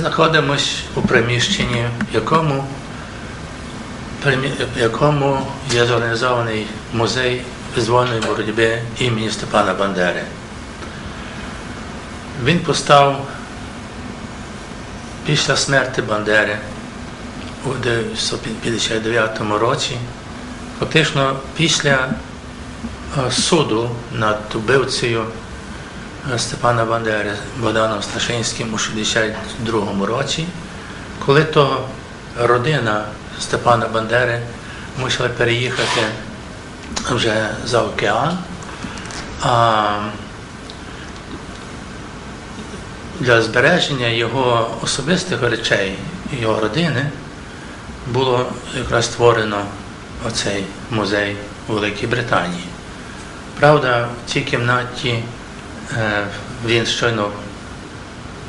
знаходимося у приміщенні, в якому, в якому є зорганізований музей визвольної боротьби імені Степана Бандери. Він постав після смерті Бандери у 1959 році, фактично після суду над убивцею Степана Бандери Богданом Сташинським у 62 році, коли то родина Степана Бандери мусила переїхати вже за океан. А для збереження його особистих речей його родини було якраз створено оцей музей у Великій Британії. Правда, в цій кімнаті він щойно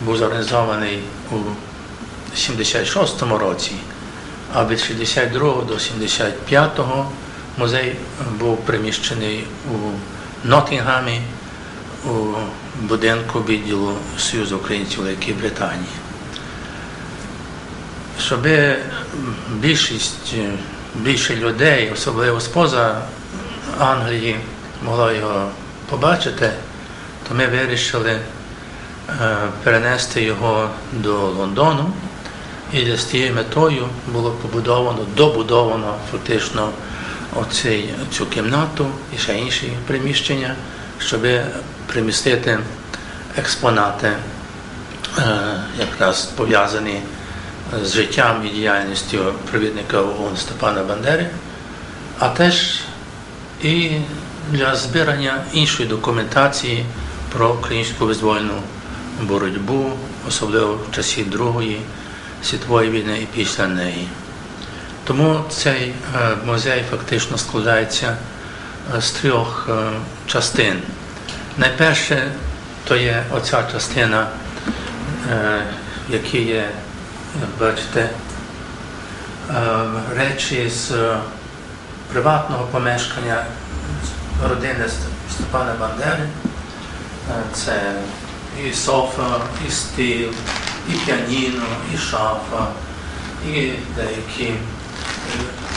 був зорганізований у 76-му році, а від 62 до 75 музей був приміщений у Ноттінгамі у будинку відділу Союзу українців Великої Британії. Щоб більшість більше людей, особливо споза Англії, могла його побачити, то ми вирішили перенести його до Лондону. І з тією метою було побудовано, добудовано фактично оцей, цю кімнату і ще інші приміщення, щоб примістити експонати, якраз пов'язані з життям і діяльністю провідника ООН Степана Бандери, а теж і для збирання іншої документації про українську визвольну боротьбу, особливо в часі Другої світової війни і після неї. Тому цей музей фактично складається з трьох частин. Найперше то є оця частина, в якій є, бачите, речі з приватного помешкання родини Степана Бандери. Це і софа, і стіл, і піаніно, і шафа, і деякі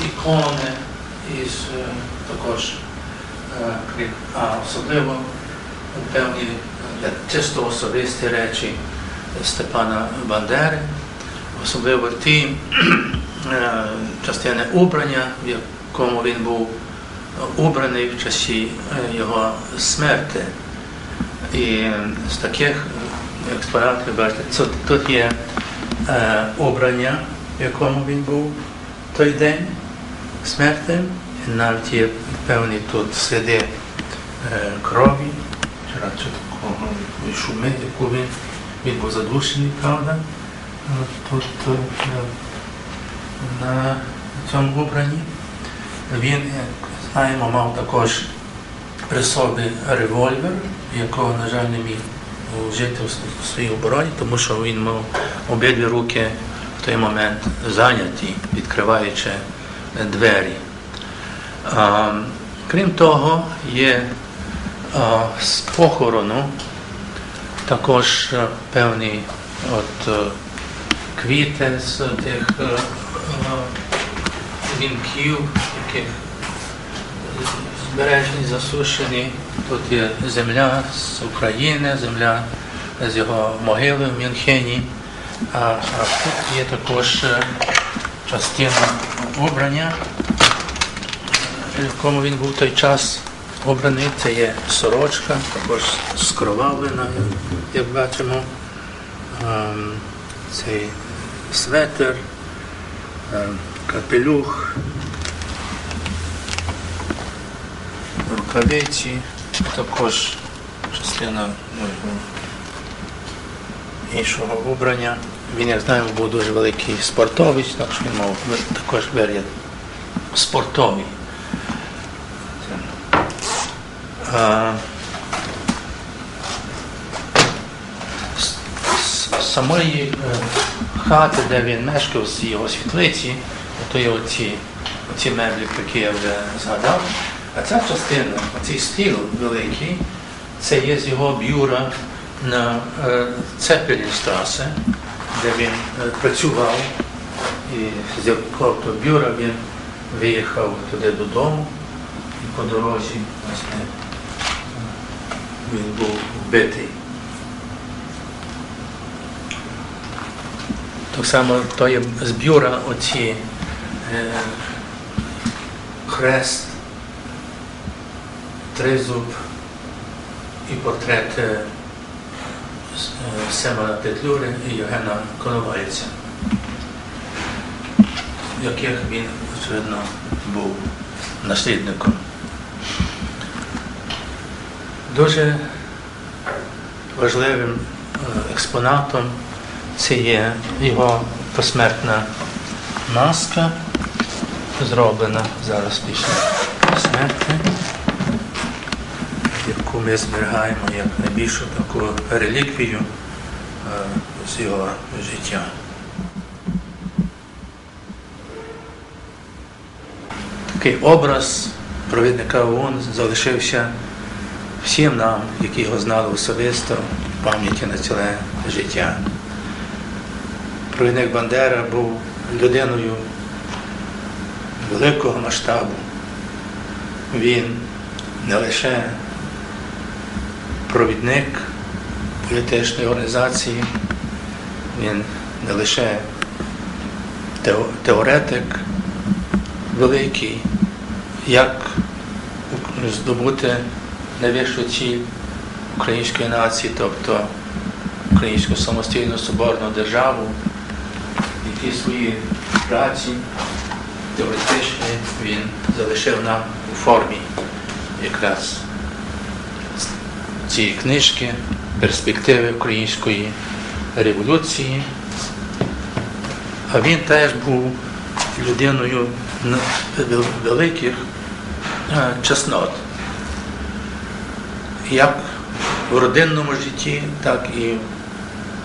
ікони, і також а особливо певні чисто особисті речі Степана Бандери, особливо ті частини убрання, в якому він був убраний в часі його смерти. І з таких експонатів, бачите, тут є обрання, в якому він був той день смерти. Навіть є певні тут сліди крові, чи такого шуми, яку він, він був задушений, правда, тут на цьому обранні. Він, знаємо, мав також при собі револьвер, якого, на жаль, не міг вжити в своїй обороні, тому що він мав обидві руки в той момент зайняті, відкриваючи двері. А, крім того, є а, з похорону також певні от, квіти з тих вінків, яких збережені, засушені. Тут є земля з України, земля з його могили в Мюнхені. А, а тут є також частина обрання, в якому він був той час обраний. Це є сорочка, також скровавлена, як бачимо. Цей светер, капелюх. Рукавиці, також частина ну, іншого убрання. Він, як знаємо, був дуже великий спортовець, так що він мав також вигляд спортовий. А, самої хати, де він мешкав, з його світлиці, то є оці, оці меблі, які я вже згадав. А ця частина, цей стіл великий, це є з його бюра на Цепелінстрасе, де він е, працював, і з якого бюра він виїхав туди додому, і по дорозі власне, він був вбитий. Так само то є з бюра оці е, хрест, тризуб і портрет е, е, Семена Петлюри і Євгена Коновальця, яких він, очевидно, був наслідником. Дуже важливим е, експонатом це є його посмертна маска, зроблена зараз після смерті, яку ми зберігаємо як найбільшу таку реліквію е, з його життя. Такий образ провідника ООН залишився всім нам, які його знали особисто, в пам'яті на ціле життя. Провідник Бандера був людиною великого масштабу. Він не лише провідник політичної організації, він не лише теоретик великий, як здобути найвищу ціль української нації, тобто українську самостійну соборну державу, які свої праці теоретичні він залишив нам у формі якраз цієї книжки перспективи української революції. А він теж був людиною великих чеснот. Як в родинному житті, так і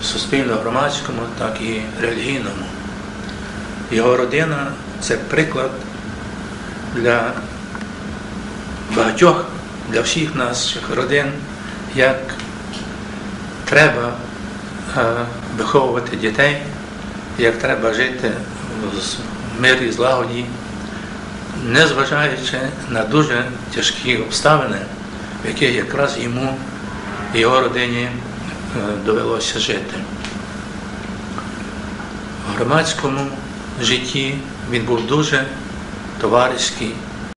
в суспільно-громадському, так і релігійному. Його родина це приклад для багатьох, для всіх наших родин, як треба е, виховувати дітей, як треба жити в мирі злагоді, незважаючи на дуже тяжкі обставини, в яких якраз йому його родині е, довелося жити. В громадському житті він був дуже товариський,